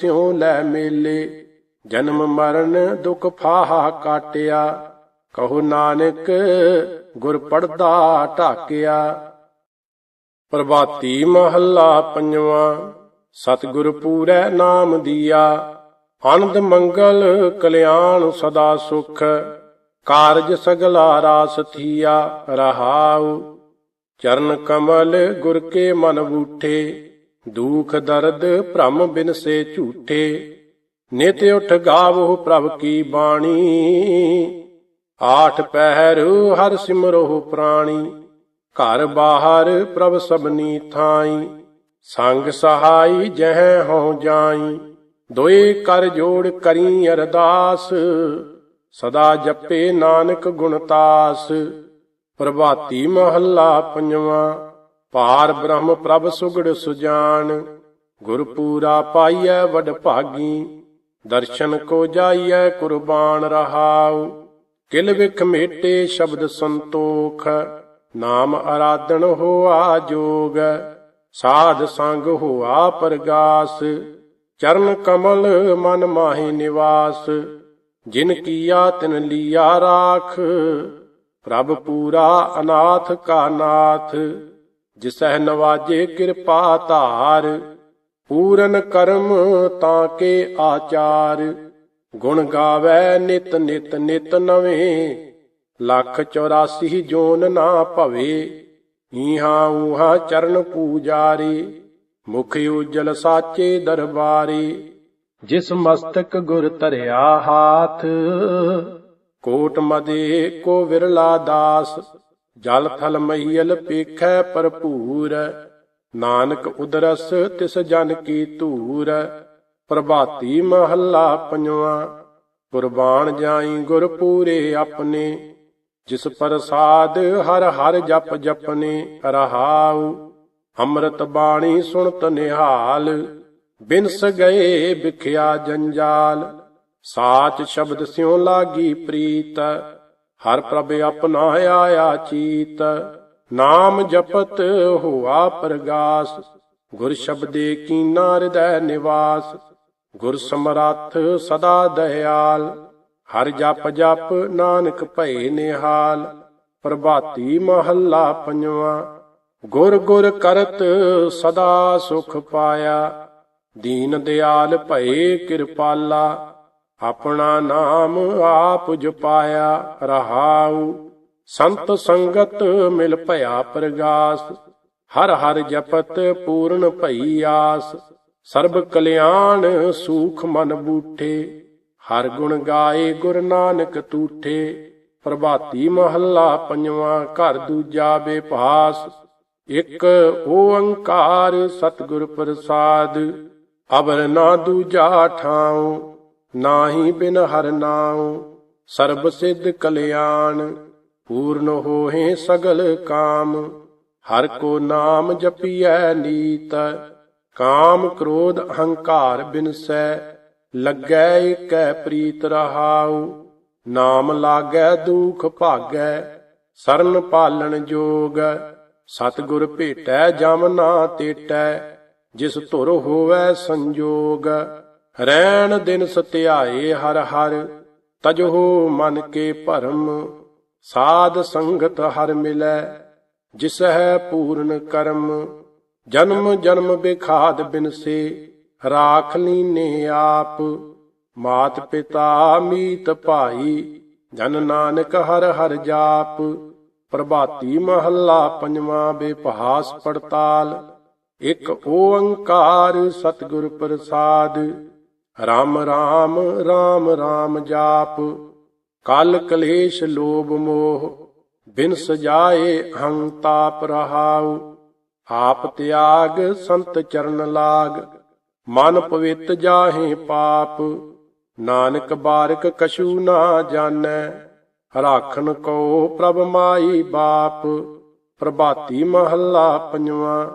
ਸਿਉ ਲੈ ਮੇਲੇ? ਜਨਮ ਮਰਨ ਦੁਖ ਫਾਹਾ ਕਾਟਿਆ। ਕਹੋ ਨਾਨਕ, ਗੁਰ ਪੜਦਾ ਢਾਕਿਆ। ਪ੍ਰਭਾਤੀ ਮਹੱਲਾ ਪੰਜਵਾਂ, ਸਤਿਗੁਰ ਪੂਰੈ ਨਾਮ ਦੀਆ। ਆਨੰਦ ਮੰਗਲ ਕਲਿਆਣ ਸਦਾ ਸੁਖ, ਕਾਰਜ ਸਗਲਾ ਰਾਸ ਥੀਆ ਰਹਾਉ। ਚਰਨ ਕਮਲ ਗੁਰ ਕੇ ਮਨ ਬੂਠੇ। ਦੁਖ ਦਰਦ ਭ੍ਰਮ ਬਿਨਸੇ ਝੂਠੇ, ਨਿਤ ਉਠ ਗਾਵੋ ਪ੍ਰਭ ਕੀ ਬਾਣੀ। ਆਠ ਪਹਿਰ ਹਰ ਸਿਮਰੋ ਪ੍ਰਾਣੀ, ਘਰ ਬਾਹਰ ਪ੍ਰਭ ਸਭਨੀ ਥਾਈ। ਸੰਗ ਸਹਾਈ ਜਹ ਹੋ ਜਾਈ, ਦੋਏ ਕਰ ਜੋੜ ਕਰੀ ਅਰਦਾਸ। ਸਦਾ ਜਪੇ ਨਾਨਕ ਗੁਣਤਾਸ ਪ੍ਰਭਾਤੀ ਮਹੱਲਾ ਪੰਜਵਾਂ। ਪਾਰ ਬ੍ਰਹਮ ਪ੍ਰਭ ਸੁਗੜ ਸੁਜਾਨ ਗੁਰ ਪੂਰਾ ਪਾਈਐ ਵਡ ਭਾਗੀ, ਦਰਸ਼ਨ ਕੋ ਜਾਈਐ ਕੁਰਬਾਨ ਰਹਾਉ। ਕਿਲ ਵਿਖ ਮੇਟੇ ਸ਼ਬਦ ਸੰਤੋਖ, ਨਾਮ ਅਰਾਧਨ ਹੋਆ ਜੋਗ, ਸਾਧ ਸੰਗ ਹੋਆ ਪ੍ਰਗਾਸ। ਚਰਨ ਕਮਲ ਮਨ ਮਾਹੀ ਨਿਵਾਸ, ਜਿਨ ਕੀਆ ਤਿਨ ਲੀਆ ਰਾਖ, ਪ੍ਰਭ ਪੂਰਾ ਅਨਾਥ ਕਾ ਨਾਥ। ਜਿਸਹਿ ਨਵਾਜੇ ਕਿਰਪਾ ਧਾਰ, ਪੂਰਨ ਕਰਮ ਤਾਂ ਕੇ ਆਚਾਰ। ਗੁਣ ਗਾਵੇ ਨਿਤ ਨਿਤ ਨਿਤ ਨਵੇਂ, ਲੱਖ 84 ਜੋਨ ਨਾ ਭਵੇ। ਈਹਾਂ ਊਹਾਂ ਚਰਨ ਪੂਜਾਰੀ, ਮੁਖ ਉਜਲ ਸਾਚੇ ਦਰਬਾਰੀ। ਜਿਸ ਮਸਤਕ ਗੁਰ ਧਰਿਆ ਹਾਥ, ਕੋਟ ਮਦੇ ਕੋ ਵਿਰਲਾ ਦਾਸ। ਜਲ ਥਲ ਮਹੀਲ ਪੇਖੈ ਭਰਪੂਰ, ਨਾਨਕ ਉਦਰਸ ਤਿਸ ਜਨ ਕੀ ਧੂਰ, ਪ੍ਰਭਾਤੀ ਮਹੱਲਾ ਪੰਜਵਾਂ ਕੁਰਬਾਨ ਜਾਈ ਗੁਰ ਪੂਰੇ ਆਪਣੇ, ਜਿਸ ਪ੍ਰਸਾਦ ਹਰ ਹਰ ਜਪ ਜਪਨੇ ਰਹਾਉ, ਅੰਮ੍ਰਿਤ ਬਾਣੀ ਸੁਣਤ ਨਿਹਾਲ, ਬਿਨਸ ਗਏ ਵਿਖਿਆ ਜੰਜਾਲ, ਸਾਚ ਸ਼ਬਦ ਸਿਉ ਲਾਗੀ ਪ੍ਰੀਤ ਹਰ ਪ੍ਰਭ ਆਪਣਾ ਆਇਆ ਚੀਤ, ਨਾਮ ਜਪਤ ਹੋਆ ਪ੍ਰਗਾਸ। ਗੁਰ ਸ਼ਬਦੇ ਕੀਨਾ ਹਿਰਦੈ ਨਿਵਾਸ, ਗੁਰ ਸਮਰੱਥ ਸਦਾ ਦਇਆਲ। ਹਰ ਜਪ ਜਪ ਨਾਨਕ ਭਏ ਨਿਹਾਲ, ਪ੍ਰਭਾਤੀ ਮਹੱਲਾ ਪੰਜਵਾਂ। ਗੁਰ ਗੁਰ ਕਰਤ ਸਦਾ ਸੁਖ ਪਾਇਆ, ਦੀਨ ਦਿਆਲ ਭਏ ਕਿਰਪਾਲਾ। ਆਪਣਾ ਨਾਮ ਆਪ ਜਪਾਇਆ ਰਹਾਉ। ਸੰਤ ਸੰਗਤ ਮਿਲ ਭਇਆ ਪ੍ਰਗਾਸ। ਹਰ ਹਰ ਜਪਤ ਪੂਰਨ ਭਈ ਆਸ। ਸਰਬ ਕਲਿਆਣ ਸੂਖ ਮਨ ਬੂਠੇ। ਹਰ ਗੁਣ ਗਾਏ ਗੁਰ ਨਾਨਕ ਤੂਠੇ। ਪ੍ਰਭਾਤੀ ਮਹੱਲਾ ਪੰਜਵਾਂ ਘਰ ਦੂਜਾ ਬੇਭਾਸ ਇੱਕ ਓੰਕਾਰ ਸਤਿਗੁਰ ਪ੍ਰਸਾਦ। ਅਬਰ ਨਾ ਦੂਜਾ ਠਾਉ। ਨਾਹੀ ਬਿਨ ਹਰ ਨਾਉ, ਸਰਬ ਸਿੱਧ ਕਲਿਆਣ, ਪੂਰਨ ਹੋਏ ਸਗਲ ਕਾਮ। ਹਰ ਕੋ ਨਾਮ ਜਪੀਐ ਨੀਤ, ਕਾਮ ਕ੍ਰੋਧ ਅਹੰਕਾਰ ਬਿਨਸੈ, ਲੱਗੈ ਏਕੈ ਪ੍ਰੀਤ ਰਹਾਉ। ਨਾਮ ਲਾਗੈ ਦੁਖ ਭਾਗੈ, ਸਰਨ ਪਾਲਣ ਜੋਗ। ਸਤਿਗੁਰ ਭੇਟੈ ਜਮ ਨਾ ਤੇਟੈ, ਜਿਸ ਧੁਰ ਹੋਵੈ ਸੰਜੋਗ। ਰੈਣ ਦਿਨ ਸਤਿਆਏ ਹਰ ਹਰ ਤਜਹੁ ਮਨ ਕੇ ਭਰਮ। ਸਾਧ ਸੰਗਤ ਹਰ ਮਿਲੈ ਜਿਸ ਹੈ ਪੂਰਨ ਕਰਮ। ਜਨਮ ਜਨਮ ਬਿਖਾਦ ਬਿਨਸੇ ਰਾਖ ਲੀਨੇ ਆਪ। ਮਾਤ ਪਿਤਾ ਮੀਤ ਭਾਈ, ਜਨ ਨਾਨਕ ਹਰ ਹਰ ਜਾਪ। ਪ੍ਰਭਾਤੀ ਮਹੱਲਾ ਪੰਜਵਾਂ ਬੇਪਹਾਸ ਪੜਤਾਲ। ਇੱਕ ਓੰਕਾਰ ਸਤਿਗੁਰ ਪ੍ਰਸਾਦ। ਰਾਮ ਰਾਮ ਰਾਮ ਰਾਮ ਜਾਪ। ਕਲ ਕਲੇਸ਼ ਲੋਭ ਮੋਹ, ਬਿਨ ਸਜਾਏ ਹੰ ਤਾਪ ਰਹਾਉ। ਆਪ ਤਿਆਗ, ਸੰਤ ਚਰਨ ਲਾਗ। ਮਨ ਪਵਿੱਤ ਜਾਹੇ ਪਾਪ। ਨਾਨਕ ਬਾਰਕ ਕਛੂ ਨਾ ਜਾਣੈ। ਰਾਖਨ ਕੋ ਪ੍ਰਭ ਮਾਈ ਬਾਪ। ਪ੍ਰਭਾਤੀ ਮਹੱਲਾ ਪੰਜਵਾਂ।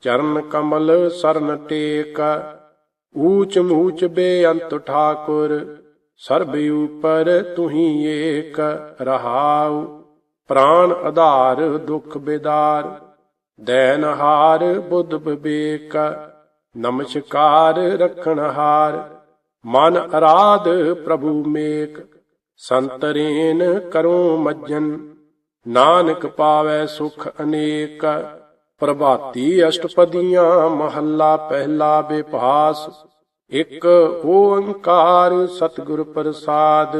ਚਰਨ ਕਮਲ ਸਰਨ ਟੇਕ। ਊਚ ਮੂਚ ਬੇਅੰਤ ਠਾਕੁਰ, ਸਰਬ ਉਪਰ ਤੁਹੀ ਏਕ ਰਹਾਉ। ਪ੍ਰਾਨ ਆਧਾਰ ਦੁਖ ਬੇਦਾਰ ਦੈਨਹਾਰ ਬੁੱਧ ਵਿਵੇਕ ਨਮਸਕਾਰ ਰਖਣ ਹਾਰ। ਮਨ ਅਰਾਧ ਪ੍ਰਭੂ ਮੇਕ ਸੰਤਰੇਨ ਕਰੋ ਮੱਜਨ, ਨਾਨਕ ਪਾਵੈ ਸੁਖ ਅਨੇਕ। ਪ੍ਰਭਾਤੀ ਅਸ਼ਟਪਦੀਆਂ, ਮਹੱਲਾ ਪਹਿਲਾ ਬਿਭਾਸ ਇਕ ਓੰਕਾਰ ਸਤਿਗੁਰ ਪ੍ਰਸਾਦ।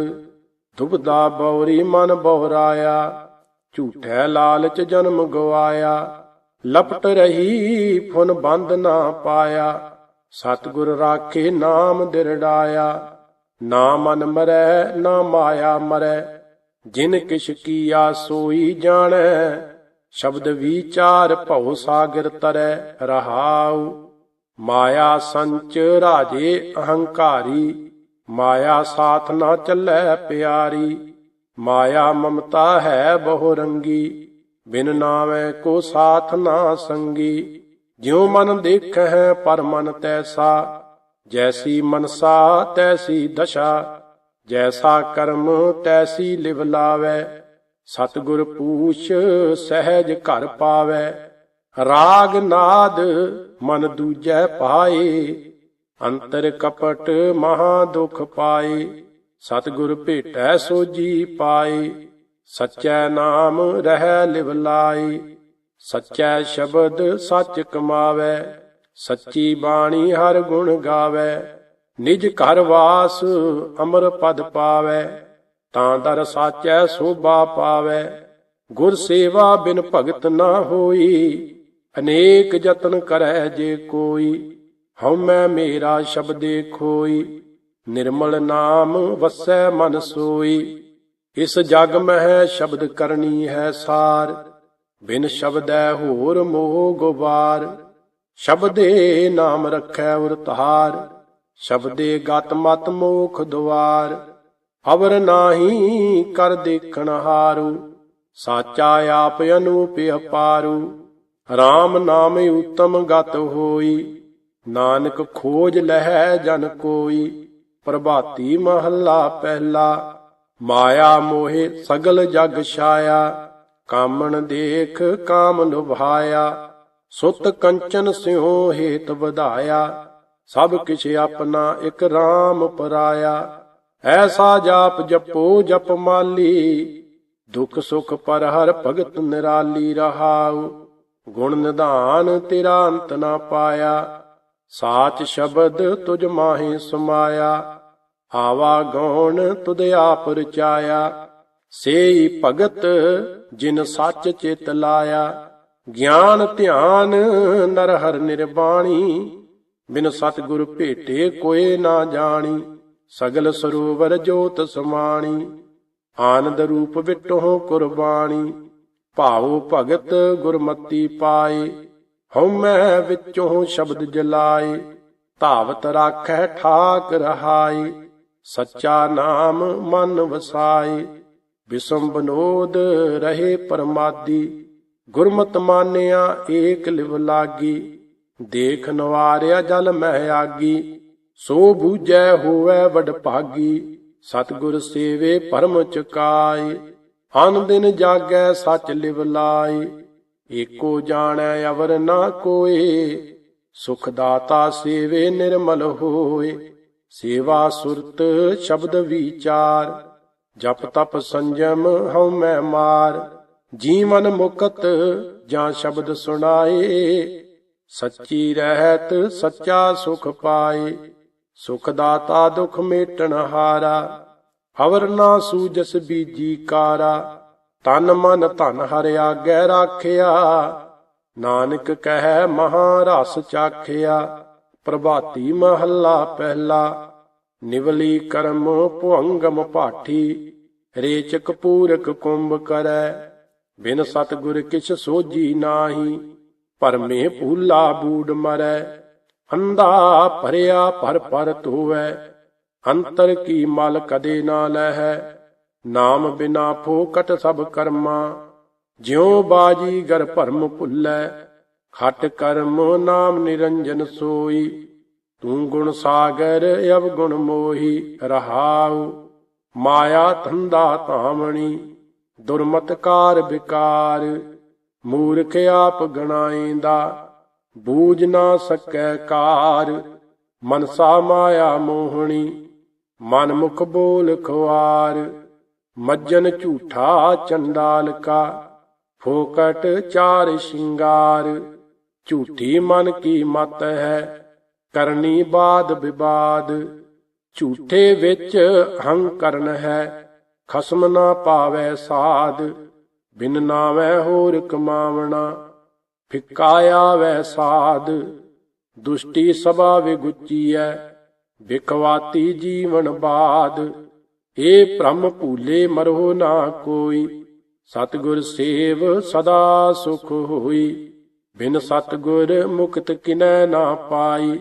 ਦੁਬਦਾ ਬੌਰੀ ਮਨ ਬਹਰਾਇਆ ਝੂਠੈ ਲਾਲਚ ਜਨਮ ਗਵਾਇਆ। ਲਪਟ ਰਹੀ ਫੁਨ ਬੰਦ ਨਾ ਪਾਇਆ, ਸਤਿਗੁਰ ਰਾਖੇ ਨਾਮ ਦਿਰੜਾਇਆ। ਨਾ ਮਨ ਮਰੈ, ਨਾ ਮਾਇਆ ਮਰੈ, ਜਿਨ ਕਿਛ ਕੀਆ ਸੋਈ ਜਾਣੈ ਸ਼ਬਦ ਵਿਚਾਰ ਭਉ ਸਾਗਰ ਤਰੈ ਰਹਾਉ। ਮਾਇਆ ਸੰਚ ਰਾਜੇ ਅਹੰਕਾਰੀ। ਮਾਇਆ ਸਾਥ ਨਾ ਚੱਲੈ ਪਿਆਰੀ। ਮਾਇਆ ਮਮਤਾ ਹੈ ਬਹੁ ਰੰਗੀ। ਬਿਨ ਨਾਵੇਂ ਕੋ ਸਾਥ ਨਾ ਸੰਗੀ। ਜਿਉ ਮਨ ਦੇਖੈ ਪਰ ਮਨ ਤੈਸਾ। ਜੈਸੀ ਮਨਸਾ ਤੈਸੀ ਦਸ਼ਾ। ਜੈਸਾ ਕਰਮ ਤੈਸੀ ਲਿਵ ਲਾਵੈ। ਸਤਗੁਰ ਪੂਛ ਸਹਿਜ ਘਰ ਪਾਵੈ, ਰਾਗ ਨਾਦ ਮਨ ਦੂਜੈ ਪਾਏ, ਅੰਤਰ ਕਪਟ ਮਹਾ ਦੁਖ ਪਾਏ, ਸਤਿਗੁਰ ਭੇਟੈ ਸੋਜੀ ਪਾਏ, ਸਚੈ ਨਾਮ ਰਹਿ ਲਿਵ ਲਾਈ ਸਚੈ ਸ਼ਬਦ ਸੱਚ ਕਮਾਵੈ, ਸੱਚੀ ਬਾਣੀ ਹਰ ਗੁਣ ਗਾਵੈ, ਨਿਜ ਘਰ ਵਾਸ ਅਮਰ ਪਦ ਪਾਵੈ। ਤਾਂ ਦਰ ਸਾਚੈ ਸੋਭਾ ਪਾਵੈ। ਗੁਰ ਸੇਵਾ ਬਿਨ ਭਗਤ ਨਾ ਹੋਈ। ਅਨੇਕ ਯਤਨ ਕਰੈ ਜੇ ਕੋਈ। ਹਉਮੈ ਮੇਰਾ ਸ਼ਬਦੇ ਖੋਈ ਨਿਰਮਲ ਨਾਮ ਵਸੈ ਮਨ ਸੋਈ। ਇਸ ਜਗ ਮਹਿ ਸ਼ਬਦ ਕਰਨੀ ਹੈ ਸਾਰ। ਬਿਨ ਸ਼ਬਦੈ ਹੋਰ ਮੋਹ ਗੁਬਾਰ ਸ਼ਬਦੇ ਨਾਮ ਰਖੈ ਉਰਤਹਾਰ ਸ਼ਬਦੇ ਗਤ ਮਤ ਮੋਖ ਦੁਆਰ ਅਵਰ ਨਾਹੀ ਕਰ ਦੇਖਣ ਹਾਰੂ, ਸਾਚਾ ਆਪ ਅਨੂਪ ਅਪਾਰੂ। RAM ਨਾਮ ਉਤਮ ਗਤ ਹੋਈ, ਨਾਨਕ ਖੋਜ ਲਹਿ ਜਨ ਕੋਈ। ਪ੍ਰਭਾਤੀ ਮਹੱਲਾ ਪਹਿਲਾ, ਮਾਇਆ ਮੋਹਿ ਸਗਲ ਜਗ ਛਾਇਆ। ਕਾਮਣ ਦੇਖ ਕਾਮ ਲੁਭਾਇਆ ਸੁਤ ਕੰਚਨ ਸਿਉ ਹੇਤ ਵਧਾਇਆ। ਸਭ ਕਿਛ ਆਪਣਾ ਇਕ RAM ਪਰਾਇਆ। ਐਸਾ ਜਾਪ ਜਪੋ, ਜਪ ਮਾਲੀ। ਦੁਖ ਸੁਖ ਪਰ ਹਰ ਭਗਤ ਨਿਰਾਲੀ ਰਹਾਉ। ਗੁਣ ਨਿਧਾਨ ਤੇਰਾ ਅੰਤ ਨਾ ਪਾਇਆ। ਸਾਚ ਸ਼ਬਦ ਤੁਝ ਮਾਹੀ ਸਮਾਇਆ। ਆਵਾ ਗਉਣ ਤੁਧ ਆਪ ਰਚਾਇਆ। ਸੇਈ ਭਗਤ ਜਿਨ ਸੱਚ ਚਿਤ ਲਾਇਆ। ਗਿਆਨ ਧਿਆਨ ਨਰ ਹਰ ਨਿਰਬਾਣੀ। ਬਿਨ ਸਤਿਗੁਰ ਭੇਟੇ ਕੋਏ ਨਾ ਜਾਣੀ। ਸਗਲ ਸਰੋਵਰ ਜੋਤ ਸਮਾਣੀ, ਆਨੰਦ ਰੂਪ ਵਿਟੋ ਕੁਰਬਾਨੀ ਭਾਉ ਭਗਤ ਗੁਰਮਤੀ ਪਾਏ ਹਉਮੈ ਵਿੱਚੋਂ ਸ਼ਬਦ ਜਲਾਏ। ਧਾਵਤ ਰਾਖੈ ਠਾਕ ਰਹਾਈ ਸੱਚਾ ਨਾਮ ਮਨ ਵਸਾਈ ਵਿਸਮ ਬਨੋਦ ਰਹੇ ਪਰਮਾਦੀ, ਗੁਰਮਤ ਮਾਨਿਆ ਏਕ ਲਿਵ ਲਾਗੀ। ਦੇਖ ਨਵਾਰਿਆ ਜਲ ਮਹਿ ਆਗੀ। ਸੋ ਬੂਝੈ ਹੋਵੈ ਵਡ ਭਾਗੀ ਸਤਿਗੁਰ ਸੇਵੇ ਪਰਮ ਚੁਕਾਈ ਅਨ ਦਿਨ ਜਾਗੈ ਸੱਚ ਲਿਵ ਲਾਈ ਏਕੋ ਜਾਣੈ ਅਵਰ ਨਾ ਕੋਏ। ਸੁਖ ਦਾਤਾ ਸੇਵੇ ਨਿਰਮਲ ਹੋਏ, ਸੇਵਾ ਸੁਰਤ ਸ਼ਬਦ ਵਿਚਾਰ। ਜਪ ਤਪ ਸੰਜਮ ਹਉ ਮੈਂ ਮਾਰ, ਜੀਵਨ ਮੁਕਤ ਜਾਂ ਸ਼ਬਦ ਸੁਣਾਏ। ਸੱਚੀ ਰਹਿਤ ਸੱਚਾ ਸੁਖ ਪਾਏ। ਸੁਖ ਦਾਤਾ ਦੁਖ ਮੇਟਣ ਹਾਰਾ, ਅਵਰ ਨਾ ਸੂਜਸ ਬੀਜੀ ਕਾਰਾ। ਤਨ ਮਨ ਧਨ ਹਰਿ ਆਗੈ ਰਾਖਿਆ, ਨਾਨਕ ਕਹਿ ਮਹਾ ਰਸ ਚਾਖਿਆ। ਪ੍ਰਭਾਤੀ ਮਹੱਲਾ ਪਹਿਲਾ, ਨਿਵਲੀ ਕਰਮ ਭੁੰਗਮ ਭਾਠੀ। ਰੇਚਕ ਪੂਰਕ ਕੁੰਭ ਕਰੈ, ਬਿਨ ਸਤਗੁਰ ਕਿਛ ਸੋਜੀ ਨਾਹੀ। ਪਰਮੇ ਭੂਲਾ ਬੂਡ ਮਰੈ ਅੰਧਾ ਭਰਿਆ ਪਰ ਪਰ ਧੋਵੈ, ਅੰਤਰ ਕੀ ਮਲ ਕਦੇ ਨਾ ਲਹੈ? ਨਾਮ ਬਿਨਾ ਫੋਕਟ ਸਭ ਕਰਮਾ, ਜਿਉ ਬਾਜੀ ਗਰ ਭਰਮ ਭੁੱਲੈ। ਖਟ ਕਰਮ ਨਾਮ ਨਿਰੰਜਨ ਸੋਈ, ਤੂੰ ਗੁਣ ਸਾਗਰ ਅਵ ਗੁਣ ਮੋਹੀ ਰਹਾਉ। ਮਾਇਆ ਧੰਦਾ ਧਾਮਣੀ ਦੁਰਮਤਕਾਰ ਵਿਕਾਰ ਮੂਰਖ ਆਪ ਗਣਾਇਂਦਾ। ਬੂਝ ਨਾ ਸਕੈ ਕਾਰ, ਮਨਸਾ ਮਾਇਆ ਮੋਹਣੀ ਮਨ ਮੁਖ ਬੋਲ ਖੁਆਰ, ਮੱਜਨ ਝੂਠਾ ਚੰਡਾਲ ਕਾ ਫੋਕਟ ਚਾਰ ਸ਼ਿੰਗਾਰ, ਝੂਠੀ ਮਨ ਕੀ ਮਤ ਹੈ, ਕਰਨੀ ਬਾਦ ਵਿਵਾਦ ਝੂਠੇ ਵਿੱਚ ਹੰਕਰਨ ਹੈ, ਖਸਮ ਨਾ ਪਾਵੈ ਸਾਧ, ਬਿਨ ਨਾਵੈ ਹੋਰ ਕਮਾਵਣਾ ਫਿਕਾਇਆ ਵੈ ਸਾਧ, ਦੁਸ਼ਟੀ ਸਭਾ ਵਿਗੁਚੀਐ, ਵਿਖਵਾਤੀ ਜੀਵਨ ਬਾਦ ਏ ਭ੍ਰਮ ਭੂਲੇ ਮਰੋ ਨਾ ਕੋਈ, ਸਤਿਗੁਰ ਸੇਵ ਸਦਾ ਸੁਖ ਹੋਈ। ਬਿਨ ਸਤਿਗੁਰ ਮੁਕਤ ਕਿਨੈ ਨਾ ਪਾਈ,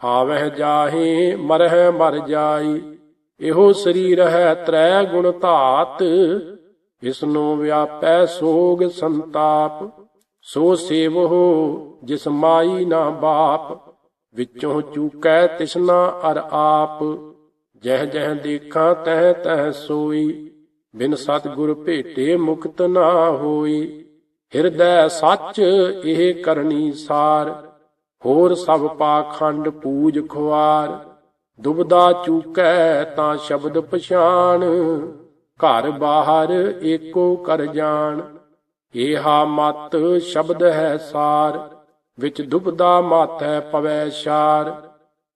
ਆਵਹਿ ਜਾਹੇ ਮਰਹਿ ਮਰ ਜਾਈ। ਇਹੋ ਸਰੀਰ ਹੈ ਤ੍ਰੈ ਗੁਣ ਧਾਤ ਇਸਨੋ ਵਿਆਪੈ ਸੋਗ ਸੰਤਾਪ। ਸੋ ਸੇਵਹੁ ਜਿਸ ਮਾਈ ਨਾ ਬਾਪ, ਵਿੱਚੋਂ ਚੂਕੈ ਤਿਸਨਾ ਅਰ ਆਪ। ਜਹ ਜਹ ਦੇਖਾਂ, ਤਹ ਤਹ ਸੋਈ, ਬਿਨ ਸਤਿਗੁਰ ਭੇਟੇ ਮੁਕਤ ਨਾ ਹੋਈ। ਹਿਰਦੈ ਸੱਚ ਇਹ ਕਰਨੀ ਸਾਰ, ਹੋਰ ਸਭ ਪਾਖੰਡ ਪੂਜ ਖੁਆਰ। ਦੁਬਦਾ ਚੂਕੈ ਤਾਂ ਸ਼ਬਦ ਪਛਾਣ, ਘਰ ਬਾਹਰ ਏਕੋ ਕਰ ਜਾਣ। ਏਹਾ ਮਤ ਸ਼ਬਦ ਹੈ ਸਾਰ, ਵਿੱਚ ਦੁਬਦਾ ਮਾਥੈ ਪਵੈ ਸ਼ਾਰ।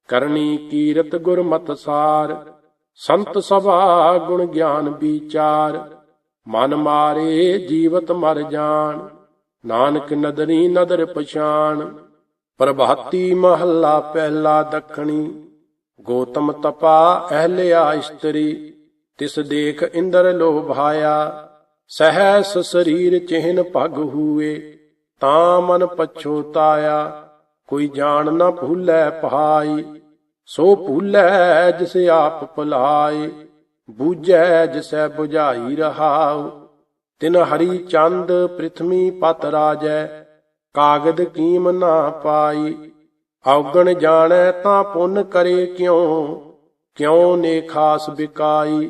ਕਰਨੀ ਕੀਰਤ ਗੁਰਮਤਿ ਸਾਰ, ਸੰਤ ਸਭਾ ਗੁਣ ਗਿਆਨ ਵਿਚਾਰ। ਮਨ ਮਾਰੇ ਜੀਵਤ ਮਰ ਜਾਣ, ਨਾਨਕ ਨਦਰੀ ਨਦਰ ਪਛਾਣ। ਪ੍ਰਭਾਤੀ ਮਹੱਲਾ ਪਹਿਲਾ ਦੱਖਣੀ, ਗੋਤਮ ਤਪਾ ਅਹਲਿਆ ਇਸਤਰੀ। ਤਿਸ ਦੇਖ ਇੰਦਰ ਲੋਭਾਇਆ ਸਹਿ ਸਰੀਰ ਚਿਹਨ ਭਗ ਹੂਏ, ਤਾਂ ਮਨ ਪਛੋਤਾਇਆ ਕੋਈ ਜਾਣ ਨਾ ਭੂਲੇ ਪਹਾਈ, ਸੋ ਭੂਲੇ ਜਿਸ ਆਪ ਭੁਲਾਏ, ਬੂਝੈ ਜਿਸੈ 부ਝਾਈ ਰਹਾਉ, ਤਿਨ ਹਰੀ ਚੰਦ ਪ੍ਰਿਥਵੀ ਪਤ ਰਾਜੈ, ਕਾਗਦ ਕੀਮ ਨਾ ਪਾਈ, ਔਗਣ ਜਾਣੈ ਤਾਂ ਪੁੰਨ ਕਰੇ ਕਿਉ ਕਿਉ ਨੇ ਖਾਸ ਬਿਕਾਈ।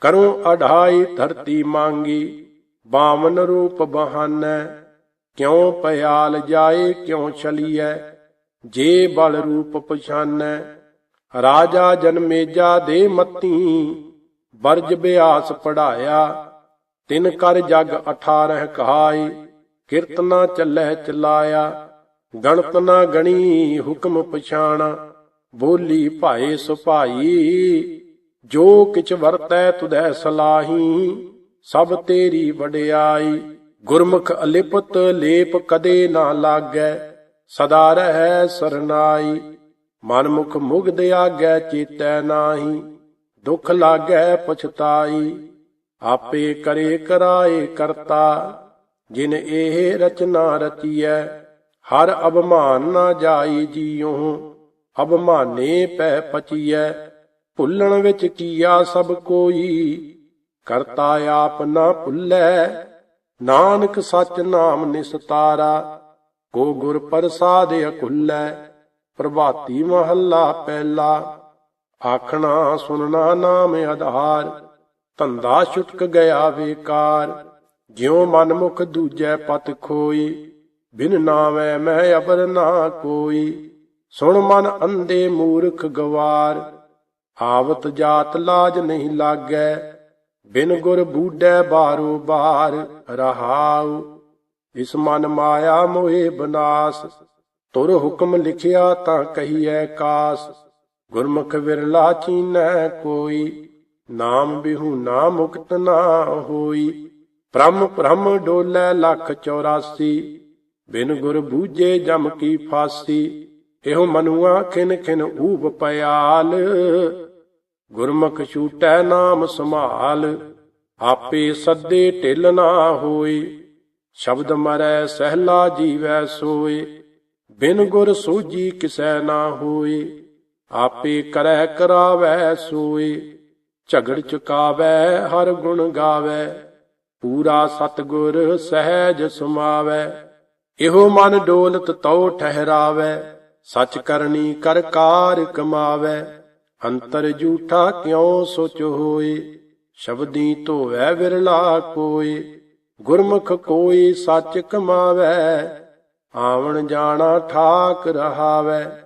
ਕਰੋ ਅਢਾਈ ਧਰਤੀ ਮੰਗੀ, ਬਾਵਨ ਰੂਪ ਬਹਾਨੈ। ਕਿਉ ਪਿਆਲ ਜਾਏ, ਕਿਉ ਛਲੀਐ? ਜੇ ਬਲ ਰੂਪ ਪਛਾਨੈ। ਰਾਜਾ ਜਨਮੇਜਾ ਦੇ ਮਤੀ ਬਰਜ ਬਿਆਸ ਪੜਾਇਆ। ਤਿਨ ਕਰ ਜਗ 18 ਕਹਾਈ ਕੀਰਤਨਾ ਚੱਲੈ ਚਲਾਇਆ। ਗਣਤ ਨਾ ਗਣੀ, ਹੁਕਮ ਪਛਾਣਾ। ਬੋਲੀ ਭਾਏ ਸੁਭਾਈ ਜੋ ਕਿਛ ਵਰਤੈ ਤੁਧੈ ਸਲਾਹੀ, ਸਭ ਤੇਰੀ ਵਡਿਆਈ। ਗੁਰਮੁਖ ਅਲਿਪਤ ਲੇਪ ਕਦੇ ਨਾ ਲਾਗੈ, ਸਦਾ ਰਹੈ ਸਰਨਾਈ। ਮਨ ਮੁਖ ਮੁਗਧ ਆਗੈ ਚੇਤੈ ਨਾਹੀ, ਦੁਖ ਲਾਗੈ ਪਛਤਾਈ। ਆਪੇ ਕਰੇ ਕਰਾਏ ਕਰਤਾ, ਜਿਨ ਇਹ ਰਚਨਾ ਰਚੀਐ, ਹਰ ਅਭਮਾਨ ਨਾ ਜਾਈ ਜੀਉ। ਅਭਮਾਨੇ ਪੈ ਪਚੀਐ ਭੁੱਲਣ ਵਿੱਚ ਕੀਆ ਸਭ ਕੋਈ? ਕਰਤਾ ਆਪ ਨਾ ਭੁੱਲੈ। ਨਾਨਕ ਸਚ ਨਾਮ ਨਿਸਤਾਰਾ ਕੋ ਗੁਰ ਪ੍ਰਸਾਦ ਅਕੁੱਲੈ। ਪ੍ਰਭਾਤੀ ਮਹੱਲਾ ਪਹਿਲਾ, ਆਖਣਾ ਸੁਨਣਾ ਨਾਮ ਆਧਾਰ। ਧੰਦਾ ਛੁਟਕ ਗਿਆ ਵੇਕਾਰ, ਜਿਉ ਮਨ ਮੁਖ ਦੂਜੈ ਪਤ ਖੋਈ। ਬਿਨ ਨਾਮੈ ਮੈਂ ਅਬਰ ਨਾ ਕੋਈ, ਸੁਣ ਮਨ ਅੰਦੇ ਮੂਰਖ ਗਵਾਰ। ਆਵਤ ਜਾਤ ਲਾਜ ਨਹੀਂ ਲਾਗੈ, ਬਿਨ ਗੁਰ ਬੂਡੈ ਬਾਰੋ ਬਾਰ ਰਹਾਉ। ਇਸ ਮਨ ਮਾਇਆ ਮੋਹਿ ਬਨਾਸ, ਤੁਰ ਹੁਕਮ ਲਿਖਿਆ ਤਾਂ ਕਹੀਐ ਕਾਸ। ਗੁਰਮੁਖ ਵਿਰਲਾ ਚੀਨੈ ਕੋਈ, ਨਾਮ ਬਿਹੂ ਨਾ ਮੁਕਤ ਨਾ ਹੋਈ। ਪ੍ਰਮ ਪ੍ਰਮ ਡੋਲੇ ਲੱਖ 84 ਬਿਨ ਗੁਰ ਬੂਝੇ ਜਮ ਕੀ ਫਾਸੀ। ਇਹੋ ਮਨੁਆ ਖਿਨ ਖਿਨ ਊਬ ਪਿਆਲ। ਗੁਰਮੁਖ ਛੂਟੈ ਨਾਮ ਸੰਭਾਲ, ਆਪੇ ਸੱਦੇ ਢਿਲ ਨਾ ਹੋਏ। ਸ਼ਬਦ ਮਰੈ ਸਹਿਲਾ ਜੀਵੈ ਸੋਏ, ਬਿਨ ਗੁਰ ਸੂਜੀ ਕਿਸੈ ਨਾ ਹੋਏ। ਆਪੇ ਕਰੈ ਕਰਾਵੈ ਸੋਏ, ਝਗੜ ਚੁਕਾਵੈ ਹਰ ਗੁਣ ਗਾਵੈ। ਪੂਰਾ ਸਤਗੁਰ ਸਹਿਜ ਸਮਾਵੈ, ਇਹੋ ਮਨ ਡੋਲਤ ਤਉ ਠਹਿਰਾਵੈ। ਸਚ ਕਰਨੀ ਕਰ ਕਾਰ ਕਮਾਵੈ। ਅੰਤਰ ਝੂਠਾ ਕਿਉ ਸੋਚ ਹੋਏ ਸ਼ਬਦੀ ਧੋਵੈ ਵਿਰਲਾ ਕੋਏ ਗੁਰਮੁਖ ਕੋਈ ਸੱਚ ਕਮਾਵੈ? ਆਵਣ ਜਾਣਾ ਠਾਕ ਰਹਾਵੈ?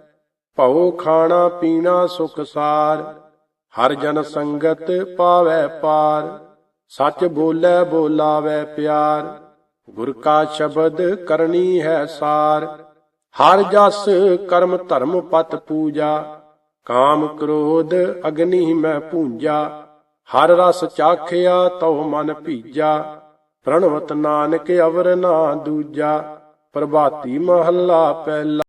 ਭਉ ਖਾਣਾ ਪੀਣਾ ਸੁਖ ਸਾਰ? ਹਰ ਜਨ ਸੰਗਤ ਪਾਵੈ ਪਾਰ? ਸੱਚ ਬੋਲੇ ਬੋਲਾਵੈ ਪਿਆਰ? ਗੁਰ ਕਾ ਸ਼ਬਦ ਕਰਨੀ ਹੈ ਸਾਰ? ਹਰ ਜਸ ਕਰਮ ਧਰਮ ਪਤ ਪੂਜਾ? ਕਾਮ ਕ੍ਰੋਧ ਅਗਨੀ ਮੈਂ ਪੂੰਜਾ, ਹਰ ਰਸ ਚਾਖਿਆ ਤਉ ਮਨ ਭੀਜਾ। ਪ੍ਰਣਵਤ ਨਾਨਕ ਅਵਰ ਨਾ ਦੂਜਾ, ਪ੍ਰਭਾਤੀ ਮਹੱਲਾ ਪਹਿਲਾ।